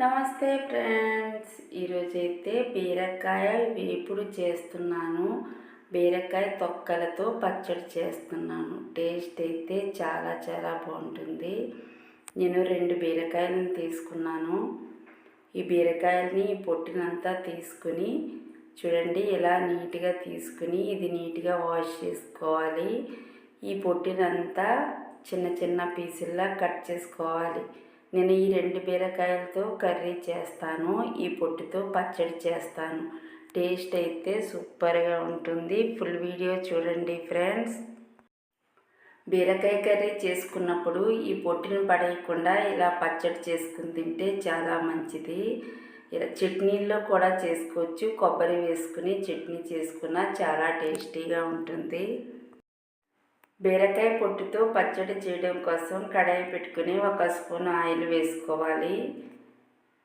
నమస్తే ఫ్రెండ్స్. ఈరోజైతే బీరకాయ వేపుడు చేస్తున్నాను. బీరకాయ తొక్కలతో పచ్చడి చేస్తున్నాను. టేస్ట్ అయితే చాలా చాలా బాగుంటుంది. నేను రెండు బీరకాయలను తీసుకున్నాను. ఈ బీరకాయలని పొట్టినంతా తీసుకుని చూడండి ఇలా నీట్గా తీసుకుని ఇది నీట్గా వాష్ చేసుకోవాలి. ఈ పొట్టినంతా చిన్న చిన్న పీసుల్లా కట్ చేసుకోవాలి. నేను ఈ రెండు బీరకాయలతో కర్రీ చేస్తాను ఈ పొట్టుతో పచ్చడి చేస్తాను. టేస్ట్ అయితే సూపర్గా ఉంటుంది. ఫుల్ వీడియో చూడండి ఫ్రెండ్స్. బీరకాయ కర్రీ చేసుకున్నప్పుడు ఈ పొట్టును పడేయకుండా ఇలా పచ్చడి చేసుకుని తింటే చాలా మంచిది. ఇలా చట్నీల్లో కూడా చేసుకోవచ్చు. కొబ్బరి వేసుకుని చట్నీ చేసుకున్న చాలా టేస్టీగా ఉంటుంది. బీరకాయ పొట్టుతో పచ్చడి చేయడం కోసం కడాయి పెట్టుకుని ఒక స్పూన్ ఆయిల్ వేసుకోవాలి.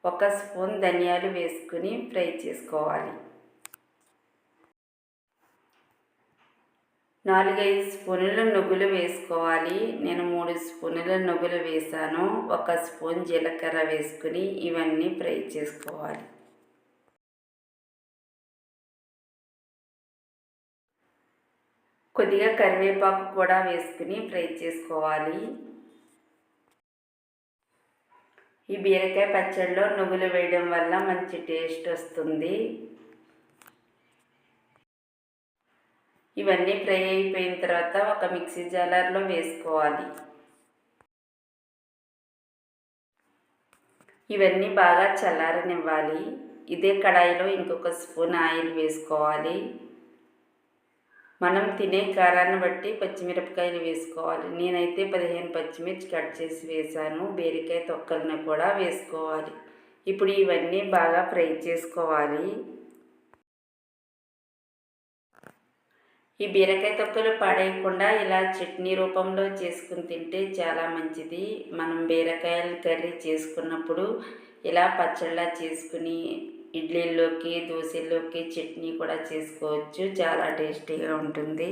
ఒక స్పూన్ ధనియాలు వేసుకుని ఫ్రై చేసుకోవాలి. నాలుగైదు స్పూన్ల నువ్వులు వేసుకోవాలి. నేను మూడు స్పూన్ల నువ్వులు వేసాను. ఒక స్పూన్ జీలకర్ర వేసుకుని ఇవన్నీ ఫ్రై చేసుకోవాలి. కొద్దిగా కరివేపాకు కూడా వేసుకుని ఫ్రై చేసుకోవాలి. ఈ బీరకాయ పచ్చడిలో నువ్వులు వేయడం వల్ల మంచి టేస్ట్ వస్తుంది. ఇవన్నీ ఫ్రై అయిపోయిన తర్వాత ఒక మిక్సీ జాలర్లో వేసుకోవాలి. ఇవన్నీ బాగా చల్లారనివ్వాలి. ఇదే కడాయిలో ఇంకొక స్పూన్ ఆయిల్ వేసుకోవాలి. మనం తినే కారాన్ని బట్టి పచ్చిమిరపకాయలు వేసుకోవాలి. నేనైతే పదిహేను పచ్చిమిర్చి కట్ చేసి వేసాను బీరకాయ తొక్కలను కూడా వేసుకోవాలి. ఇప్పుడు ఇవన్నీ బాగా ఫ్రై చేసుకోవాలి. ఈ బీరకాయ తొక్కలు పాడేయకుండా ఇలా చట్నీ రూపంలో చేసుకుని తింటే చాలా మంచిది. మనం బీరకాయలు కర్రీ చేసుకున్నప్పుడు ఇలా పచ్చళ్ళ చేసుకుని ఇడ్లీల్లోకి దోశల్లోకి చట్నీ కూడా చేసుకోవచ్చు. చాలా టేస్టీగా ఉంటుంది.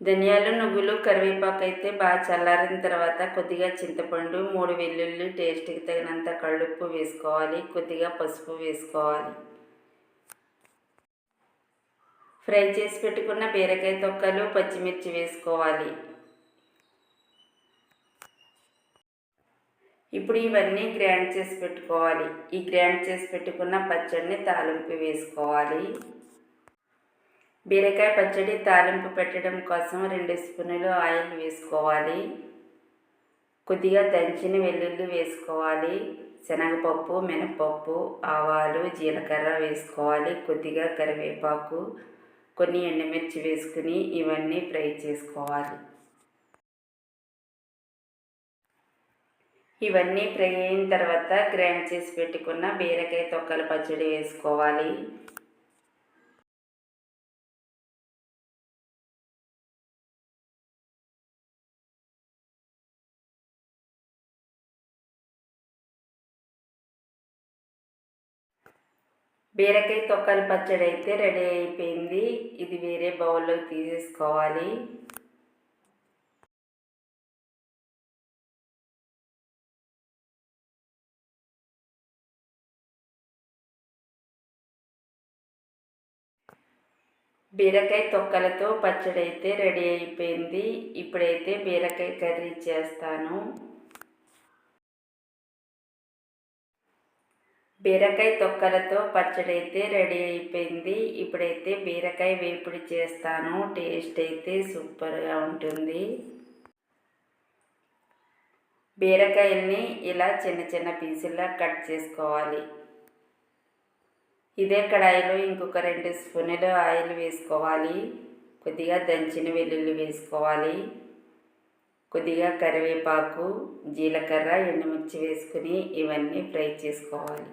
ధనియాలు నువ్వులు కరివేపాకు అయితే బాగా చల్లారిన తర్వాత కొద్దిగా చింతపండు మూడు వెల్లుల్లి టేస్ట్కి తగినంత కళ్ళుప్పు వేసుకోవాలి. కొద్దిగా పసుపు వేసుకోవాలి. ఫ్రై చేసి పెట్టుకున్న బీరకాయ తొక్కలు పచ్చిమిర్చి వేసుకోవాలి. ఇప్పుడు ఇవన్నీ గ్రైండ్ చేసి పెట్టుకోవాలి. ఈ గ్రైండ్ చేసి పెట్టుకున్న పచ్చడిని తాలింపు వేసుకోవాలి. బీరకాయ పచ్చడి తాలింపు పెట్టడం కోసం రెండు స్పూన్లు ఆయిల్ వేసుకోవాలి. కొద్దిగా దంచిన వెల్లుల్లి వేసుకోవాలి. శనగపప్పు మినపప్పు ఆవాలు జీలకర్ర వేసుకోవాలి. కొద్దిగా కరివేపాకు కొన్ని ఎండుమిర్చి వేసుకుని ఇవన్నీ ఫ్రై చేసుకోవాలి. ఇవన్నీ ఫ్రై అయిన తర్వాత గ్రైండ్ చేసి పెట్టుకున్న బీరకాయ తొక్కల పచ్చడి వేసుకోవాలి. బీరకాయ తొక్కల పచ్చడి అయితే రెడీ అయిపోయింది. ఇది వేరే బౌల్లో తీసేసుకోవాలి. బీరకాయ తొక్కలతో పచ్చడి అయితే రెడీ అయిపోయింది. ఇప్పుడైతే బీరకాయ కర్రీ చేస్తాను. బీరకాయ తొక్కలతో పచ్చడి అయితే రెడీ అయిపోయింది. ఇప్పుడైతే బీరకాయ వేపుడు చేస్తాను. టేస్ట్ అయితే సూపర్గా ఉంటుంది. బీరకాయల్ని ఇలా చిన్న చిన్న పీసుల్లా కట్ చేసుకోవాలి. ఇదే కడాయిలో ఇంకొక రెండు స్పూన్లు ఆయిల్ వేసుకోవాలి. కొద్దిగా దంచిన వెల్లుల్లి వేసుకోవాలి. కొద్దిగా కరివేపాకు జీలకర్ర ఎండుమిర్చి వేసుకుని ఇవన్నీ ఫ్రై చేసుకోవాలి.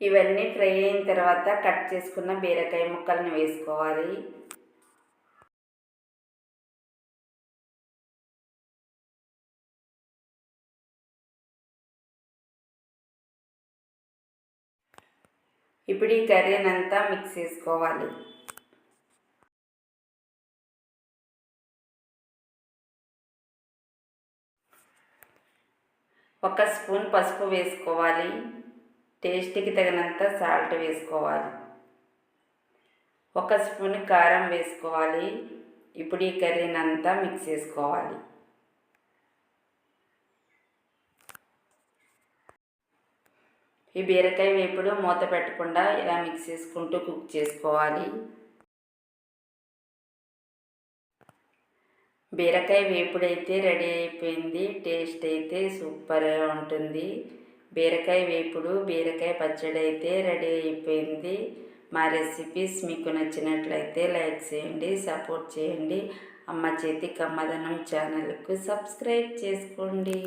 ఇవన్నీ ఫ్రై అయిన తర్వాత కట్ చేసుకున్న బీరకాయ ముక్కలను వేసుకోవాలి. ఇప్పుడు ఈ కర్రీనంతా మిక్స్ చేసుకోవాలి. ఒక స్పూన్ పసుపు వేసుకోవాలి. టేస్ట్కి తగినంత సాల్ట్ వేసుకోవాలి. ఒక స్పూన్ కారం వేసుకోవాలి. ఇప్పుడు ఈ కర్రీని అంతా మిక్స్ చేసుకోవాలి. ఈ బీరకాయ వేపుడు మూత పెట్టకుండా ఇలా మిక్స్ చేసుకుంటూ కుక్ చేసుకోవాలి. బీరకాయ వేపుడు అయితే రెడీ అయిపోయింది. టేస్ట్ అయితే సూపర్గా ఉంటుంది. బీరకాయ వేపుడు బీరకాయ పచ్చడి అయితే రెడీ అయిపోయింది. మా రెసిపీస్ మీకు నచ్చినట్లయితే లైక్ చేయండి సపోర్ట్ చేయండి. అమ్మ చేతి కమ్మదనం ఛానల్కు సబ్స్క్రైబ్ చేసుకోండి.